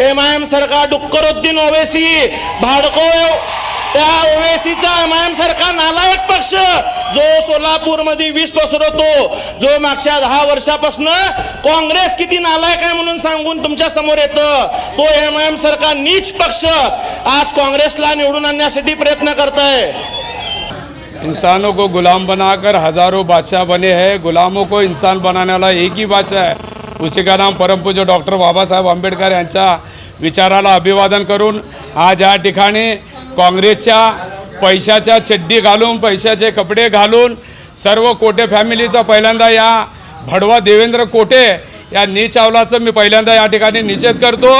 M I am सरकार डुक्करुद्दीन ओवेसी भाडको त्या ओवेसीचा M I am सारखा नालायक पक्ष जो सोलापूरमध्ये वीज पसरवतो जो मागच्या दहा वर्षापासून काँग्रेस किती नालायक आहे म्हणून सांगून तुमच्यासमोर येतं तो एम आय एम सारखा नीच पक्ष आज काँग्रेसला निवडून आणण्यासाठी प्रयत्न करत आहे इंसानों को गुलाम बनाकर हजारों बादशाह बने हैं गुलामों को इंसान बनाने वाला एक ही बादशाह है। उसी परमपूज्य डॉक्टर बाबासाहेब आंबेडकर यांच्या विचाराला अभिवादन करून आज या ठिकाणी काँग्रेसच्या पैशाच्या चड्डी घालून पैशाचे कपडे घालून सर्व कोटे फॅमिलीचा पहिल्यांदा या भडवा देवेंद्र कोटे या नीच मी पहिल्यांदा या ठिकाणी निषेध करतो.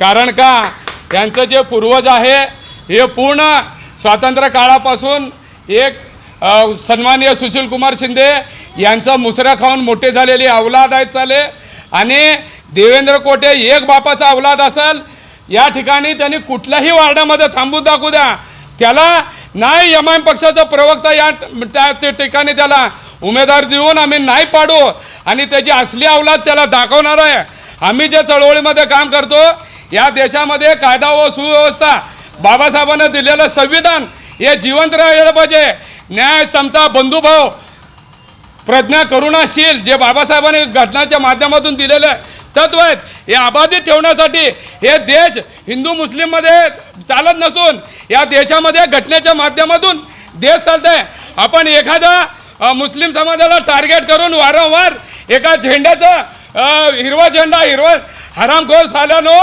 कारण का? यांचं जे पूर्वज आहे हे पूर्ण स्वातंत्र्य काळापासून एक सन्मानीय सन्माननीय सुशील कुमार शिंदे यांचा मुसऱ्या खाऊन मोठे झालेले अवलाद आहेत चाले आणि देवेंद्र कोटे एक बापाचा अवलाद असेल या ठिकाणी त्यांनी कुठल्याही वार्डामध्ये थांबून दाखवू द्या. त्याला नाही एम आय पक्षाचा प्रवक्ता या त्या ठिकाणी त्याला उमेदवार देऊन आम्ही नाही पाडू आणि त्याची असली अवलाद त्याला दाखवणार आहे. आम्ही जे चळवळीमध्ये काम करतो या देशामध्ये कायदा व सुव्यवस्था बाबासाहेबांना दिलेलं संविधान हे जिवंत राहिलं पाहिजे. न्याय समता बंधुभाव प्रज्ञा करुणाशील जे बाबासाहेबांनी घटनाच्या माध्यमातून दिलेलं तत्व आहेत हे अबाधित ठेवण्यासाठी हे देश हिंदू मुस्लिममध्ये चालत नसून या देशामध्ये घटनेच्या माध्यमातून देश चालत आहे आपण एखादा मुस्लिम समाजाला टार्गेट करून वारंवार एका झेंड्याचा हिरवा झेंडा हिरवा हरामखोर झाल्यानो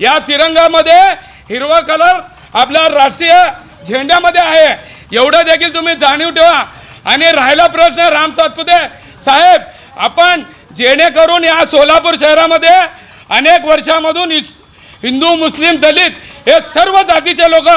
या तिरंगामध्ये हिरवा कलर आपल्या राष्ट्रीय झेंड्यामध्ये आहे. एवढं देखील तुम्ही जाणीव ठेवा. आणि राहिला प्रश्न राम सातपुते. साहेब आपण जेणेकरून या सोलापूर शहरामध्ये अनेक वर्षामधून इस हिंदू मुस्लिम दलित हे सर्व जातीचे लोक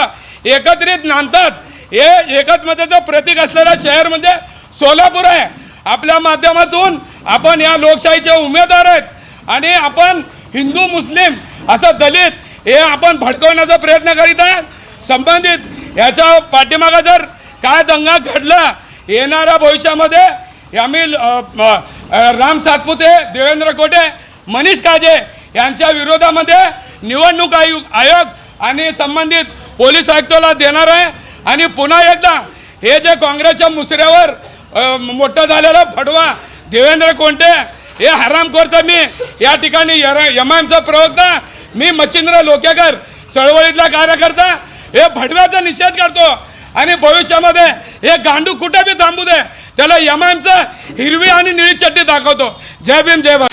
एकत्रित नांदतात. हे एकत्मतेचं प्रतीक असलेलं शहर म्हणजे सोलापूर आहे. आपल्या माध्यमातून आपण या लोकशाहीचे उमेदवार आहेत. आणि आपण हिंदू मुस्लिम असं दलित हे आपण भडकवण्याचा प्रयत्न करीत आहात. संबंधित याच्या पाठीमागं जर काय दंगा घडला येणाऱ्या भविष्यामध्ये आम्ही राम सातपुते देवेंद्र कोटे मनीष काजे यांच्या विरोधामध्ये निवडणूक आयोग आयोग आणि संबंधित पोलीस आयुक्ताला देणार आहे. आणि पुन्हा एकदा हे जे काँग्रेसच्या मुसऱ्यावर मोठं झालेलं फडवा देवेंद्र कोंटे हे हरामखोरचा मी या ठिकाणी एम आयमचा प्रवक्ता मी मच्छिंद्र लोकेकर चळवळीतला कार्यकर्ता हे फडव्याचा निषेध करतो. आणि भविष्यामध्ये हे गांडू कुठे बी थांबू दे त्याला एम हिरवी आणि निळी चड्डी दाखवतो. जय भीम जय भारत.